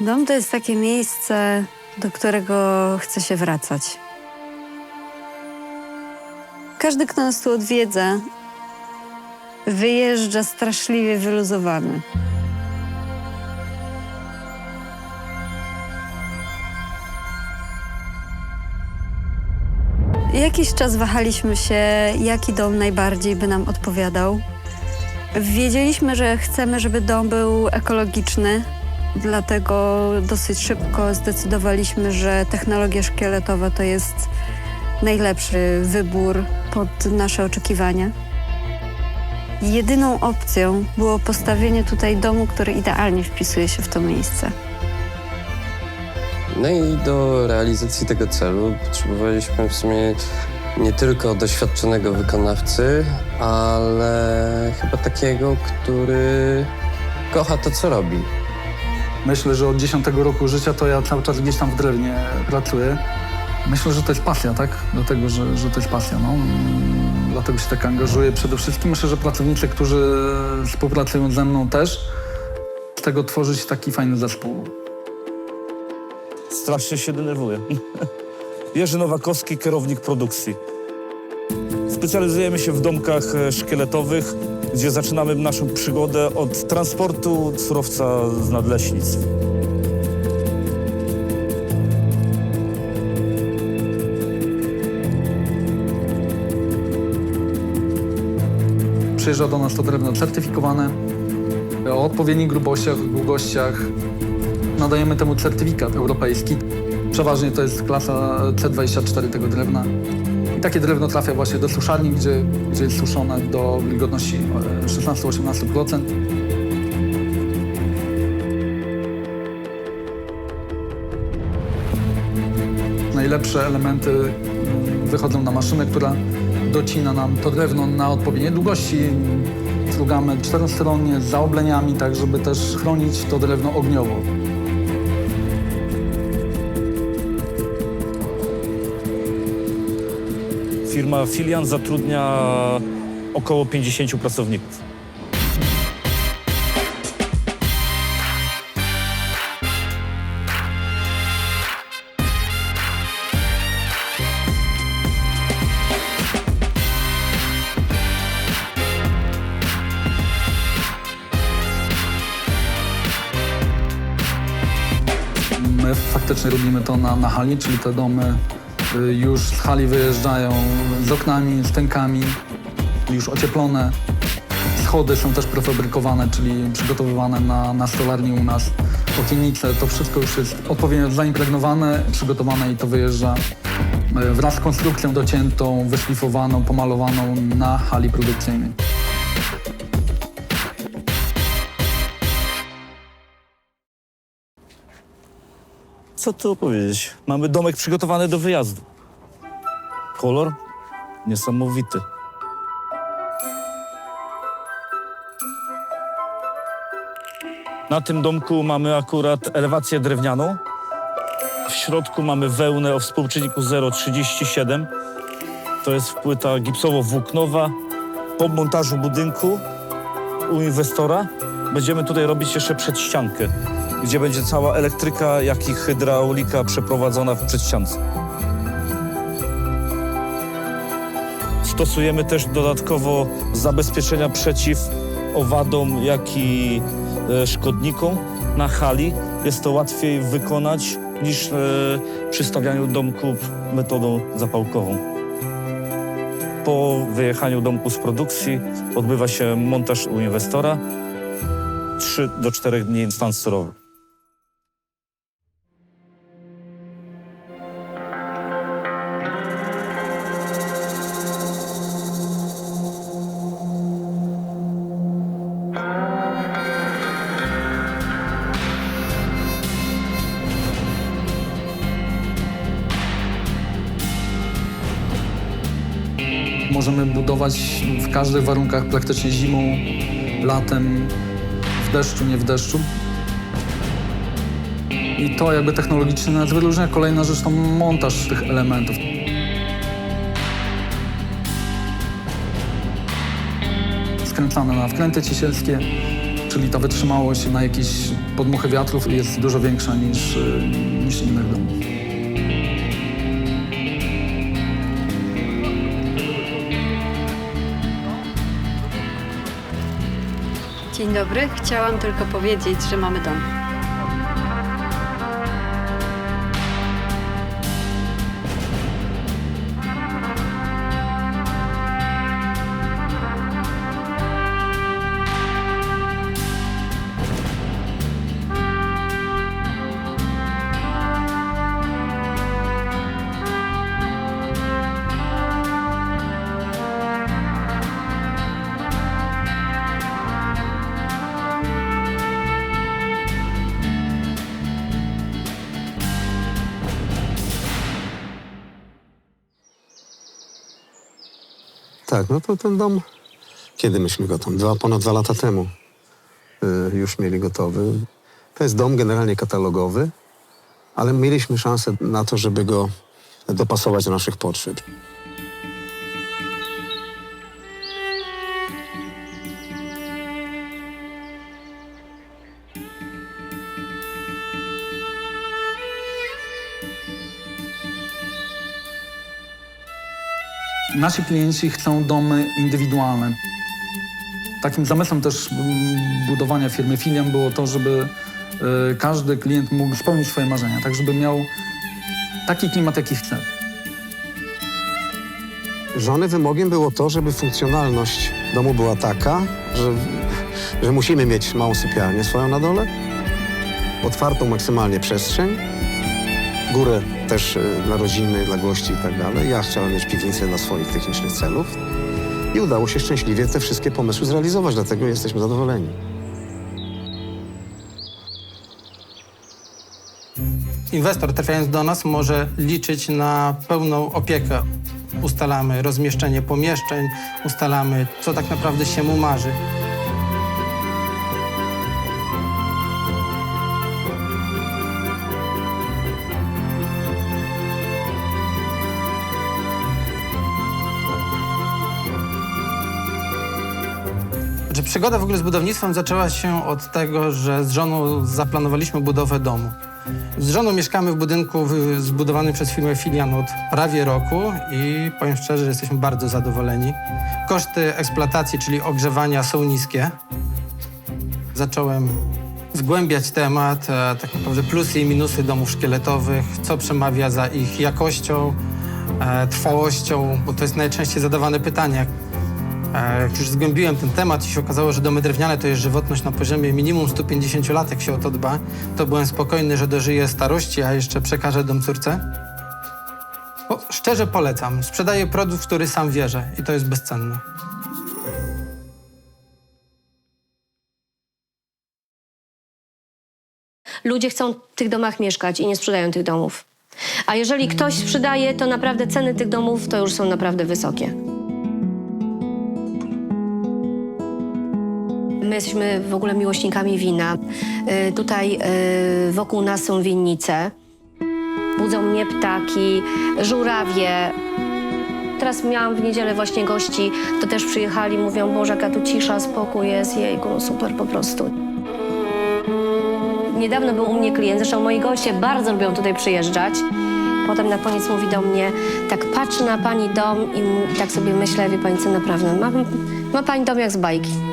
Dom to jest takie miejsce, do którego chce się wracać. Każdy, kto nas tu odwiedza, wyjeżdża straszliwie wyluzowany. Jakiś czas wahaliśmy się, jaki dom najbardziej by nam odpowiadał. Wiedzieliśmy, że chcemy, żeby dom był ekologiczny, dlatego dosyć szybko zdecydowaliśmy, że technologia szkieletowa to jest najlepszy wybór pod nasze oczekiwania. Jedyną opcją było postawienie tutaj domu, który idealnie wpisuje się w to miejsce. No i do realizacji tego celu potrzebowaliśmy w sumie nie tylko doświadczonego wykonawcy, ale chyba takiego, który kocha to, co robi. Myślę, że od 10 roku życia to ja cały czas gdzieś tam w drewnie pracuję. Myślę, że to jest pasja, tak? Dlatego, że, że to jest pasja, no. Dlatego się tak angażuję przede wszystkim. Myślę, że pracownicy, którzy współpracują ze mną też, z tego tworzyć taki fajny zespół. Strasznie się denerwuję. Jerzy Nowakowski, kierownik produkcji. Specjalizujemy się w domkach e, szkieletowych, gdzie zaczynamy naszą przygodę od transportu surowca z nadleśnictw. Przyjeżdża do nas to drewno certyfikowane o odpowiednich grubościach, długościach. Nadajemy temu certyfikat europejski. Przeważnie to jest klasa C24 tego drewna. I takie drewno trafia właśnie do suszarni, gdzie, gdzie jest suszone do wilgotności e, 16-18%. Najlepsze elementy mm, wychodzą na maszynę, która docina nam to drewno na odpowiednie długości. Strugamy czterostronnie z zaobleniami, tak żeby też chronić to drewno ogniowo. Firma Filian zatrudnia około 50 pracowników. My faktycznie robimy to na, na hali, czyli te domy już z hali wyjeżdżają z oknami, stękami, już ocieplone. Schody są też prefabrykowane, czyli przygotowywane na, na stolarni u nas. Okiennice, to wszystko już jest odpowiednio zaimpregnowane, przygotowane i to wyjeżdża y, wraz z konstrukcją dociętą, wyszlifowaną, pomalowaną na hali produkcyjnej. Co tu opowiedzieć? Mamy domek przygotowany do wyjazdu. Kolor niesamowity. Na tym domku mamy akurat elewację drewnianą. W środku mamy wełnę o współczynniku 0,37. To jest płyta gipsowo-włóknowa. Po montażu budynku u inwestora będziemy tutaj robić jeszcze przedściankę, gdzie będzie cała elektryka, jak i hydraulika przeprowadzona w przedściance. Stosujemy też dodatkowo zabezpieczenia przeciw owadom, jak i e, szkodnikom na hali. Jest to łatwiej wykonać niż e, przy stawianiu domku metodą zapałkową. Po wyjechaniu domku z produkcji odbywa się montaż u inwestora. 3 do 4 dni stan surowy. Budować w każdych warunkach, praktycznie zimą, latem, w deszczu, nie w deszczu. I to jakby technologicznie nas wyróżnia. Kolejna rzecz to montaż tych elementów. Skręcane na wkręty ciesielskie, czyli ta wytrzymałość na jakieś podmuchy wiatrów jest dużo większa niż, y, niż innych domów. Dzień dobry. Chciałam tylko powiedzieć, że mamy dom. Tak, no to ten dom, kiedy myśmy go tam? Dwa, ponad dwa lata temu y, już mieli gotowy. To jest dom generalnie katalogowy, ale mieliśmy szansę na to, żeby go dopasować do naszych potrzeb. Nasi klienci chcą domy indywidualne. Takim zamysłem też budowania firmy Filiam było to, żeby y, każdy klient mógł spełnić swoje marzenia, tak żeby miał taki klimat, jaki chce. Żony wymogiem było to, żeby funkcjonalność domu była taka, że, że musimy mieć małą sypialnię swoją na dole, otwartą maksymalnie przestrzeń, górę też y, dla rodziny, dla gości i tak dalej. Ja chciałem mieć piwnicę dla swoich technicznych celów i udało się szczęśliwie te wszystkie pomysły zrealizować, dlatego jesteśmy zadowoleni. Inwestor trafiając do nas może liczyć na pełną opiekę. Ustalamy rozmieszczenie pomieszczeń, ustalamy, co tak naprawdę się mu marzy. Znaczy, przygoda w ogóle z budownictwem zaczęła się od tego, że z żoną zaplanowaliśmy budowę domu. Z żoną mieszkamy w budynku zbudowanym przez firmę Filian od prawie roku i powiem szczerze, że jesteśmy bardzo zadowoleni. Koszty eksploatacji, czyli ogrzewania są niskie. Zacząłem zgłębiać temat, e, tak naprawdę plusy i minusy domów szkieletowych, co przemawia za ich jakością, e, trwałością, bo to jest najczęściej zadawane pytanie. E, Jak już zgłębiłem ten temat i się okazało, że domy drewniane to jest żywotność na poziomie minimum 150 lat, jak się o to dba, to byłem spokojny, że dożyję starości, a jeszcze przekażę dom córce. Szczerze polecam. Sprzedaję produkt, w który sam wierzę i to jest bezcenne. Ludzie chcą w tych domach mieszkać i nie sprzedają tych domów. A jeżeli ktoś sprzedaje, to naprawdę ceny tych domów to już są naprawdę wysokie. My jesteśmy w ogóle miłośnikami wina. Y, tutaj y, wokół nas są winnice. Budzą mnie ptaki, żurawie. Teraz miałam w niedzielę właśnie gości, to też przyjechali, mówią, Boże, jaka tu cisza, spokój jest, jejku, super po prostu. Niedawno był u mnie klient, zresztą moi goście bardzo lubią tutaj przyjeżdżać. Potem na koniec mówi do mnie, tak patrzę na pani dom i tak sobie myślę, wie pani co, naprawdę, ma, ma pani dom jak z bajki.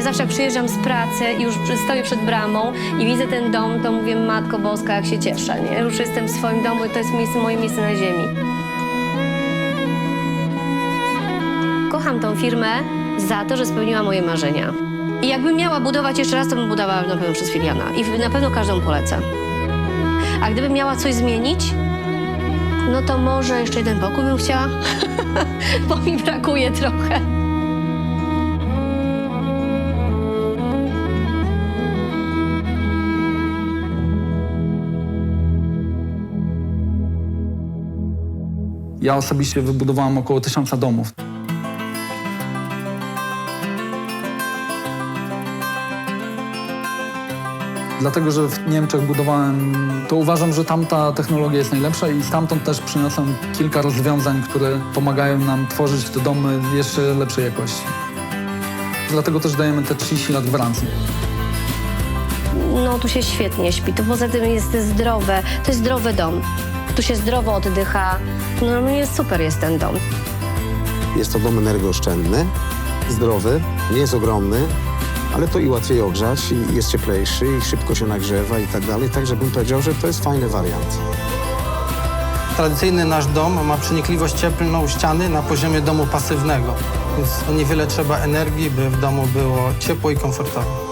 Ja zawsze jak przyjeżdżam z pracy i już stoję przed bramą i widzę ten dom, to mówię, Matko Boska, jak się cieszę, nie? Już jestem w swoim domu i to jest miejsce, moje miejsce na ziemi. Kocham tą firmę za to, że spełniła moje marzenia. I jakbym miała budować jeszcze raz, to bym budowała na pewno przez Filiana. I na pewno każdą polecę. A gdybym miała coś zmienić, no to może jeszcze jeden pokój bym chciała, bo mi brakuje trochę. Ja osobiście wybudowałem około tysiąca domów. Dlatego, że w Niemczech budowałem, to uważam, że tamta technologia jest najlepsza i stamtąd też przyniosłem kilka rozwiązań, które pomagają nam tworzyć te domy jeszcze lepszej jakości. dlatego też dajemy te 30 lat gwarancji. No tu się świetnie śpi, to poza tym jest zdrowe, to jest zdrowy dom. Tu się zdrowo oddycha, no jest super jest ten dom. Jest to dom energooszczędny, zdrowy, nie jest ogromny, ale to i łatwiej ogrzać, i jest cieplejszy, i szybko się nagrzewa i tak dalej. Także bym powiedział, że to jest fajny wariant. Tradycyjny nasz dom ma przenikliwość cieplną ściany na poziomie domu pasywnego, więc o niewiele trzeba energii, by w domu było ciepło i komfortowo.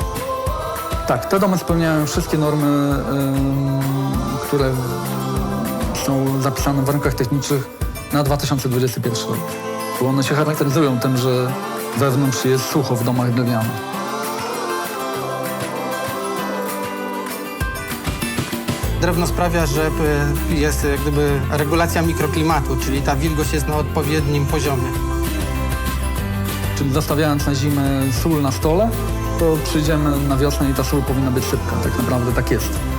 Tak, te domy spełniają wszystkie normy, ym, które są zapisane w warunkach technicznych na 2021 rok. Bo one się charakteryzują tym, że wewnątrz jest sucho w domach drewnianych. Drewno sprawia, że y, jest jak gdyby regulacja mikroklimatu, czyli ta wilgoć jest na odpowiednim poziomie. Czyli zostawiając na zimę sól na stole, to przyjdziemy na wiosnę i ta sól powinna być sypka. Tak naprawdę tak jest.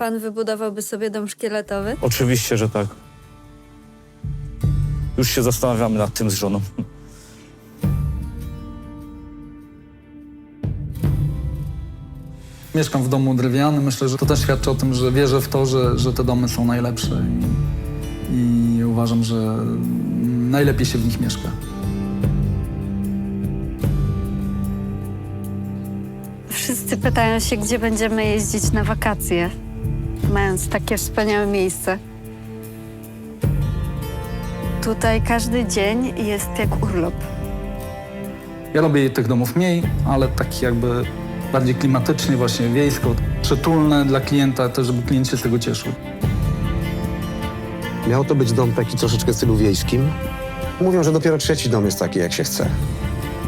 Pan wybudowałby sobie dom szkieletowy? Oczywiście, że tak. Już się zastanawiamy nad tym z żoną. Mieszkam w domu drewnianym. Myślę, że to też świadczy o tym, że wierzę w to, że, że te domy są najlepsze i, i uważam, że najlepiej się w nich mieszka. Wszyscy pytają się, gdzie będziemy jeździć na wakacje, mając takie wspaniałe miejsce. Tutaj każdy dzień jest jak urlop. Ja robię tych domów mniej, ale taki jakby bardziej klimatycznie, właśnie wiejsko, przytulne dla klienta, też żeby klient się z tego cieszył. Miał to być dom taki troszeczkę w stylu wiejskim. Mówią, że dopiero trzeci dom jest taki, jak się chce.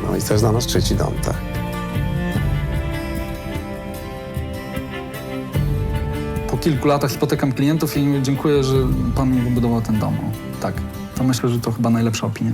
No i to jest dla nas trzeci dom, tak. Kilku latach spotykam klientów i dziękuję, że pan mi wybudował ten dom. Tak, to myślę, że to chyba najlepsza opinia.